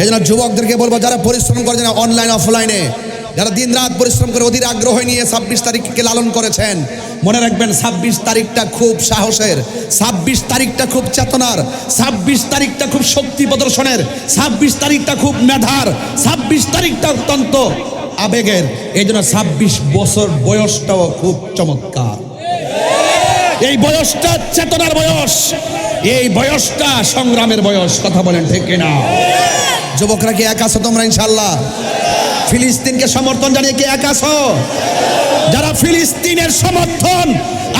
এই জন্য যুবকদেরকে বলব, যারা পরিশ্রম করে যারা অনলাইন অফলাইনে যারা দিন রাত পরিশ্রম করে অধীর আগ্রহ নিয়ে ছাব্বিশ তারিখকে লালন করেছেন, মনে রাখবেন ছাব্বিশ তারিখটা খুব সাহসের, ছাব্বিশ তারিখটা খুব চেতনার, ছাব্বিশ তারিখটা খুব শক্তি প্রদর্শনের, ছাব্বিশ তারিখটা খুব মেধার, ছাব্বিশ তারিখটা অত্যন্ত আবেগের। এই জন্য ছাব্বিশ বছর বয়সটাও খুব চমৎকার। এই বয়সটা চেতনার বয়স, এই বয়সটা সংগ্রামের বয়স, কথা বলেন ঠিক কিনা? যুবকরা কি এক আছো তোমরা ইনশাল্লাহ ফিলিস্তিনকে সমর্থন জানিয়ে কি এক আছো? যারা ফিলিস্তিনের সমর্থন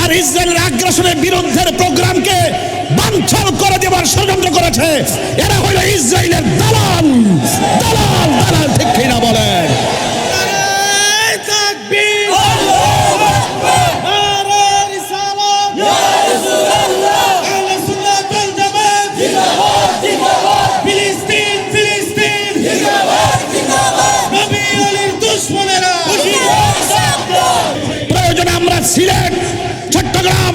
আর ইসরায়েলের আগ্রাসনের বিরুদ্ধের প্রোগ্রামকে বাঞ্ছল করে দেবার ষড়যন্ত্র করেছে, এরা হলো ইসরায়েলের দালাল। দালাল দালাল, ঠিক কিনা বলেন? সিলেট, চট্টগ্রাম,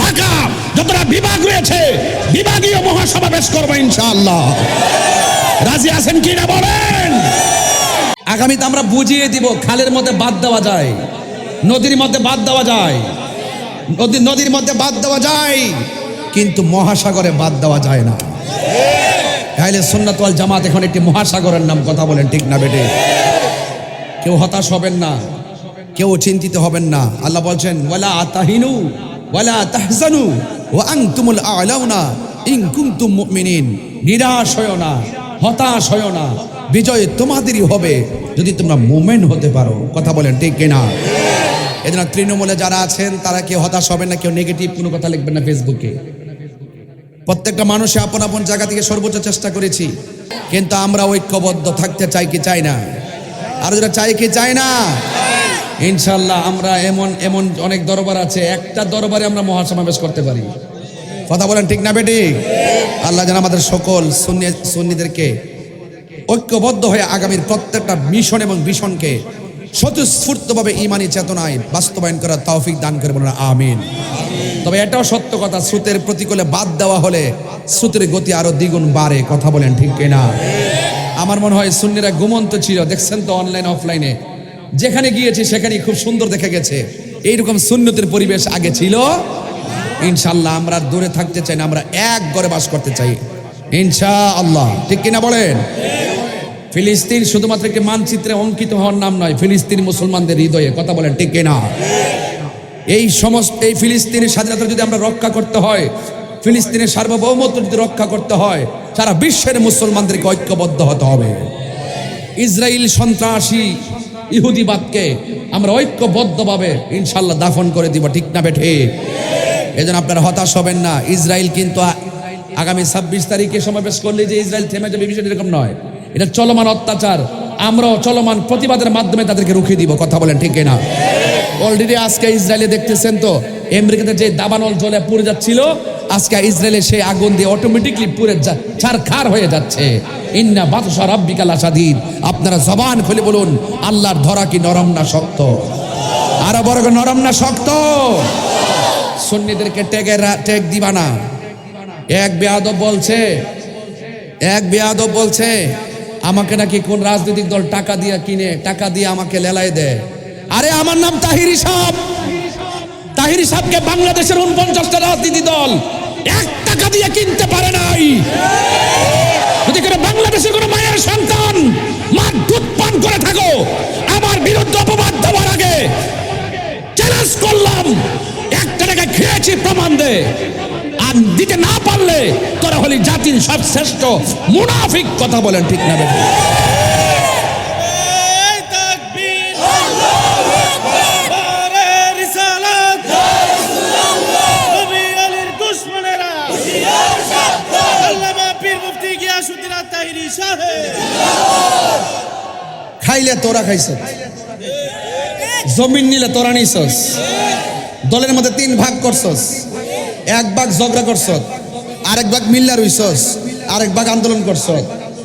ঢাকা, যতটা বিভাগ রয়েছে, বিভাগীয় মহাসমাবেশ করব ইনশাআল্লাহ। রাজি আছেন কি না বলেন? আগামীতে আমরা বুঝিয়ে দিব, খালের মধ্যে বাদ দেওয়া যায়, নদীর মধ্যে বাদ দেওয়া যায়, নদী নদীর মধ্যে বাদ দেওয়া যায়, কিন্তু মহাসাগরে বাদ দেওয়া যায় না। তাহলে সুন্নাত ওয়াল জামাত এখন একটি মহাসাগরের নাম কথা বলেন, ঠিক না বেটে? কেউ হতাশ হবেন না। কেউ চিন্তিত হবেন না। আল্লাহ বলছেন, ওয়ালা তাহিনু, ওয়ালা তাহজানু, ওয়া আনতুমুল আলাউনা, ইন কুনতুম মুমিনিন। নিরাশ হয়ো না, হতাশ হয়ো না। বিজয় তোমাদেরই হবে, যদি তোমরা মুমেন্ট হতে পারো। কথা বলেন, ঠিক কিনা? এজন্য তৃণমূলে যারা আছেন, তারা কেউ হতাশ হবেন না, কেউ নেগেটিভ কোনো কথা লিখবেন না ফেসবুকে প্রত্যেকটা মানুষে আপন আপন জায়গা থেকে সর্বোচ্চ চেষ্টা করেছি। কিন্তু আমরা ঐক্যবদ্ধ থাকতে চাই কি চাই না? আর যারা চাই কি চাই না? ইনশাল্লাহ আমরা এমন এমন অনেক দরবার আছে, একটা দরবারে আমরা মহাসমাবেশ করতে পারি। কথা বলেন ঠিক না বেটি? আল্লাহ যেন আমাদের সকল সুন্নি, সুন্নিদেরকে ঐক্যবদ্ধ হয়ে আগামীর প্রত্যেকটা মিশন এবং ভীষণকে স্বতঃস্ফূর্তভাবে ইমানি চেতনায় বাস্তবায়ন করার তৌফিক দান করে বলেন, আমিন। তবে এটাও সত্য কথা, স্রোতের প্রতিকূলে বাদ দেওয়া হলে স্রোতের গতি আরও দ্বিগুণ বাড়ে, কথা বলেন ঠিক কিনা? আমার মনে হয় সুন্নিরা ঘুমন্ত ছিল, দেখছেন তো অনলাইন অফলাইনে যেখানে গিয়েছি সেখানে খুব সুন্দর দেখা গেছে। এইরকম সুন্নতের পরিবেশ আগে ছিল। ইনশাল্লাহ আমরা দূরে থাকতে চাই না, আমরা এক ঘরে বাস করতে চাই। ইনশা আল্লাহ ঠিক কিনা বলেন? ফিলিস্তিন শুধুমাত্র একটি মানচিত্রে অঙ্কিত হওয়ার নাম নয়, ফিলিস্তিন মুসলমানদের হৃদয়ে। কথা বলেন, ঠিক কিনা? এই সমস্ত, এই ফিলিস্তিনের স্বাধীনতা যদি আমরা রক্ষা করতে হয়, ফিলিস্তিনের সার্বভৌমত্ব যদি রক্ষা করতে হয়, সারা বিশ্বের মুসলমানদেরকে ঐক্যবদ্ধ হতে হবে। ইসরায়েল সন্ত্রাসী ইহুদিবাদকে আমরা ঐক্যবদ্ধভাবে ইনশাল্লাহ দাফন করে দিব, ঠিক না বেঠে? এজন্য আপনারা হতাশ হবেন না। ইসরায়েল কিন্তু আগামী ছাব্বিশ তারিখে সমাবেশ করলে যে ইসরায়েল থেমে যাবে, বিষয়টা এরকম নয়। এটা চলমান অত্যাচার। আমরাও চলমান প্রতিবাদের মাধ্যমে তাদেরকে রুখে দিব, কথা বলেন ঠিক না অলরেডি আজকে ইসরায়েলে দেখতেছেন তো, আমেরিকাতে যে দাবানল জলে পুড়ে যাচ্ছিল আজকে ইসরায়েলে সেই আগুন দিয়ে অটোমেটিকলি পুড়ে যা, ছারখার হয়ে যাচ্ছে। ইন্না বাতসা রাব্বিকাল আসাদিদ। আপনারা জবান খুলে বলুন, আল্লাহর ধরা কি নরম না শক্ত? আরও বড় নরম না শক্ত? সুন্নিদেরকে টেক দিবা না। এক বেয়াদব বলছে, এক বেয়াদব বলছে, আমাকে নাকি কোন রাজনৈতিক দল টাকা দিয়ে কিনে, টাকা দিয়ে আমাকে লেলাই দেয়? আরে আমার নাম তাহির সাহ তাহির সাহকে বাংলাদেশের উনপঞ্চাশটা রাজনীতি দল এক টাকা দিয়ে কিনতে পারে নাই। যদি করে বাংলাদেশের কোনো মায়ের সন্তান মা দুধ পান করে থাকো, আমার বিরুদ্ধে অপবাদ দেওয়ার আগে চ্যালেঞ্জ করলাম। একটা টাকা খেয়েছি প্রমাণ দে। আর দিতে না পারলে তোরা হলি জাতির সবশ্রেষ্ঠ মুনাফিক, কথা বলেন ঠিক না সাহেব খাইলে তোরা খাইছ। জমিন নিলে তোরা নিছস। দলের মধ্যে তিন ভাগ করছস। এক ভাগ ঝগড়া করছস আরেক ভাগ মিল্লা রইছস। আরেক ভাগ আন্দোলন করছস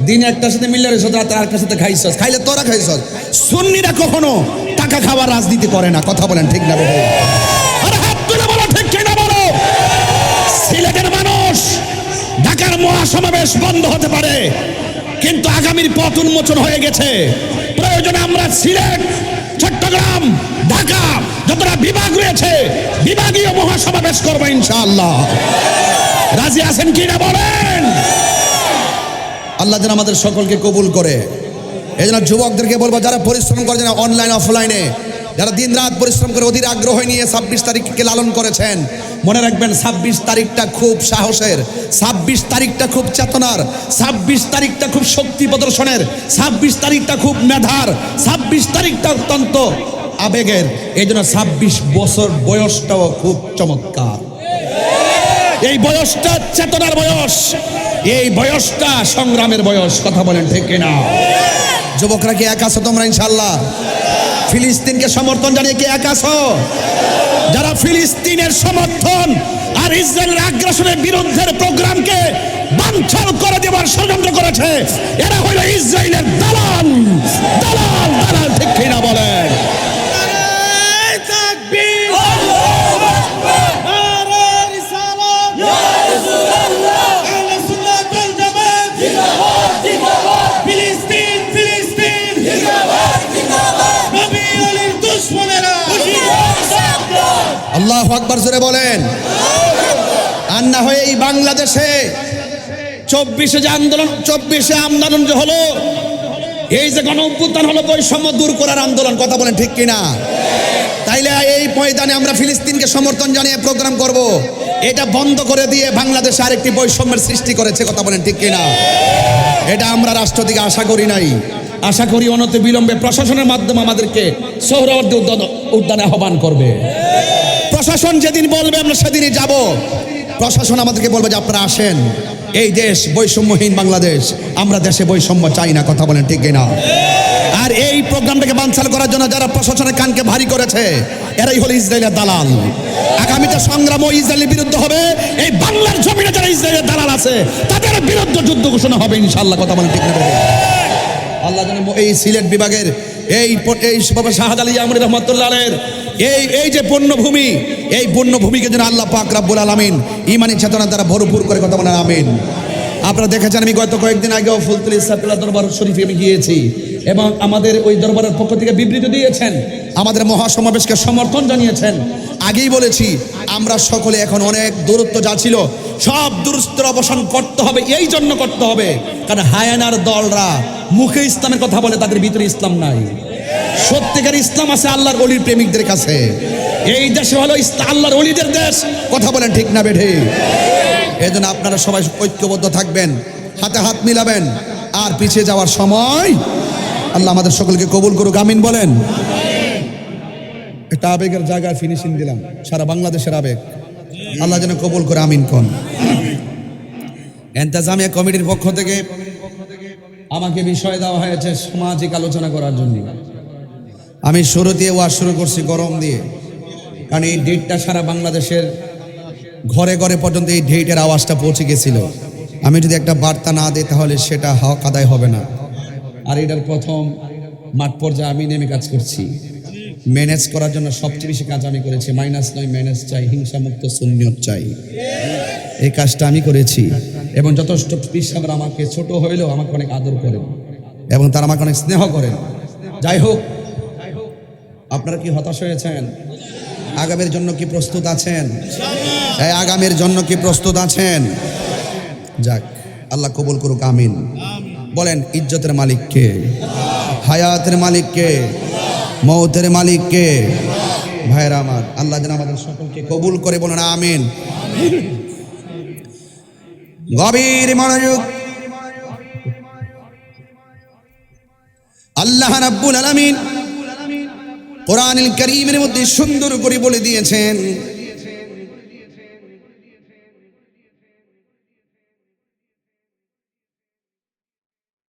দিনে একটার সাথে মিল্লা রইছস, রাতে আরেকটার সাথে খাইছস। খাইলে তোরা খাইছস। সুন্নিরা কখনো টাকা খাবার রাজনীতি করে না। কথা বলেন ঠিক না মহাসমাবেশ বন্ধ হতে পারে। কিন্তু আগামীর পথ উন্মোচন হয়ে গেছে। প্রয়োজনে আমরা সিলেট, চট্টগ্রাম, ঢাকা, যতটা বিভাগ রয়েছে, বিভাগীয় মহাসমাবেশ করব ইনশাআল্লাহ। রাজি আছেন কি না বলেন? আল্লাহ যেন আমাদের সকলকে কবুল করে। এই জন্য যুবকদেরকে বলব, যারা পরিশ্রম করে অনলাইন অফলাইনে যারা দিন রাত পরিশ্রম করে অধীর আগ্রহ নিয়ে ছাব্বিশ তারিখকে লালন করেছেন, মনে রাখবেন ছাব্বিশ তারিখটা খুব সাহসের, ছাব্বিশ তারিখটা খুব চেতনার, ছাব্বিশ তারিখটা খুব শক্তি প্রদর্শনের, ছাব্বিশ তারিখটা খুব মেধার, ছাব্বিশ তারিখটা অত্যন্ত আবেগের। এই জন্য ছাব্বিশ বছর বয়সটাও খুব চমৎকার। এই বয়সটা চেতনার বয়স, এই বয়সটা সংগ্রামের বয়স, কথা বলেন ঠিক কিনা? যুবকরা কি এক আছো তোমরা ইনশাল্লাহ ফিলিস্তিনকে সমর্থন জানিয়ে কি এক আছো? যারা ফিলিস্তিনের সমর্থন আর ইসরায়েলের আগ্রাসনের বিরুদ্ধের প্রোগ্রামকে বাঞ্ছল করে দেওয়ার ষড়যন্ত্র করেছে, এরা হইল ইসরায়েলের দালাল দালাল দালাল। আল্লাহ আকবর জোরে বলেন। আর না হয়ে এই বাংলাদেশে চব্বিশে যে আন্দোলন, চব্বিশে আন্দোলন যে হলো, এই যে গণ অভ্যুত্থান হলো, বৈষম্য দূর করার আন্দোলন, কথা বলেন ঠিক কিনা? তাইলে এই ময়দানে আমরা ফিলিস্তিনকে সমর্থন জানিয়ে প্রোগ্রাম করব। এটা বন্ধ করে দিয়ে বাংলাদেশে আরেকটি বৈষম্যের সৃষ্টি করেছে, কথা বলেন ঠিক কিনা? এটা আমরা রাষ্ট্র থেকে আশা করি নাই। আশা করি অনতি বিলম্বে প্রশাসনের মাধ্যমে আমাদেরকে সৌরবর্তী উদ্যান আহ্বান করবে। প্রশাসন যেদিন বলবে, আমরা সেদিনই যাব। প্রশাসন আমাদেরকে বলবে যে, আপনারা আসেন। এই দেশ বৈষম্যহীন বাংলাদেশ। আমরা দেশে বৈষম্য চাই না, কথা বলেন ঠিক না? আর এই প্রোগ্রামটাকে বানচাল করার জন্য যারা প্রশাসনের কানকে ভারী করেছে, এরাই হলো ইসরায়েলের দালাল। আগামীতে সংগ্রাম ও ইসরায়েলের বিরুদ্ধে হবে। এই বাংলার জমিনে যারা ইসরায়েলের দালাল আছে, তাদের বিরুদ্ধে যুদ্ধ ঘোষণা হবে ইনশাল্লাহ কথা বলেন ঠিক না আল্লাহ যেন এই সিলেট বিভাগের এই এই বাবা শাহাদ আলী আমরি রহমতুল্লাহ আলের এই এই যে পূর্ণভূমি এই পূর্ণভূমিকে যেন আল্লাহ পাক রাব্বুল আলামিন ইমানি চেতনা দ্বারা ভরপুর করে কথা বলেন, আমিন। আপনারা দেখেছেন, আমি গত কয়েকদিন আগেও ফুলতুল ইসাফুল্লাহ দরবার শরীফে আমি গিয়েছি এবং আমাদের ওই দরবারের পক্ষ থেকে বিবৃতি দিয়েছেন, আমাদের মহাসমাবেশকে সমর্থন জানিয়েছেন। আগেই বলেছি, আমরা সকলে এখন অনেক দূরত্ব যা ছিল, সব দূরত্বের অবসান করতে হবে, এই জন্য করতে হবে। কারণ হায়ানার দলরা মুখে ইসলামের কথা বলে, তাদের ভিতরে ইসলাম নাই। সত্যিকার ইসলাম আছে আল্লাহর অলির প্রেমিকদের কাছে। এই দেশে হলো আল্লাহর অলিদের দেশ। কথা বলেন ঠিক না বেঠে। এই জন্য আপনারা সবাই ঐক্যবদ্ধ থাকবেন, হাতে হাত মিলাবেন, আর পিছিয়ে যাওয়ার সময় আল্লাহ আমাদের সকলকে কবুল করুক, আমিন বলেন। একটা আবেগের জায়গায় ফিনিশিং দিলাম, সারা বাংলাদেশের আবেগ। আল্লাহ যেন কবুল করে, আমিন কোন। এন্তাজামিয়া কমিটির পক্ষ থেকে আমাকে বিষয় দেওয়া হয়েছে সামাজিক আলোচনা করার জন্য। আমি শুরু দিয়ে ওয়াজ শুরু করছি গরম দিয়ে। কারণ এই ডেটটা সারা বাংলাদেশের ঘরে ঘরে পর্যন্ত এই ডেটের আওয়াজটা পৌঁছে গেছিল। আমি যদি একটা বার্তা না দিই তাহলে সেটা হক আদায় হবে না। আর এটার প্রথম মাঠ পর্যায়ে আমি নেমে কাজ করছি। ম্যানেজ করার জন্য সবচেয়ে বেশি কাজ আমি করেছি। মাইনাস নয়, ম্যানেজ চাই, হিংসামুক্ত শূন্যত চাই। এই কাজটা আমি করেছি। এবং যথেষ্ট পিসাবরা আমাকে ছোট হইলেও আমাকে অনেক আদর করেন এবং তারা আমাকে অনেক স্নেহ করেন। যাই হোক আপনারা কি হতাশ হয়েছেন? আগামীর জন্য কি প্রস্তুত আছেন? এই আগামীর জন্য কি প্রস্তুত আছেন? যাক আল্লাহ কবুল করুক আমিন। বলেন ইজ্জতের মালিককে হায়াতের মালিককে মৌতের মালিককে ভাইরা আমার আল্লাহ যেন আমাদের সকলকে কবুল করে বলেন আমিন। গভীর মনোযোগ। আল্লাহ রাব্বুল আলামিন কোরআনুল কারীমের মধ্যে সুন্দর করে বলে দিয়েছেন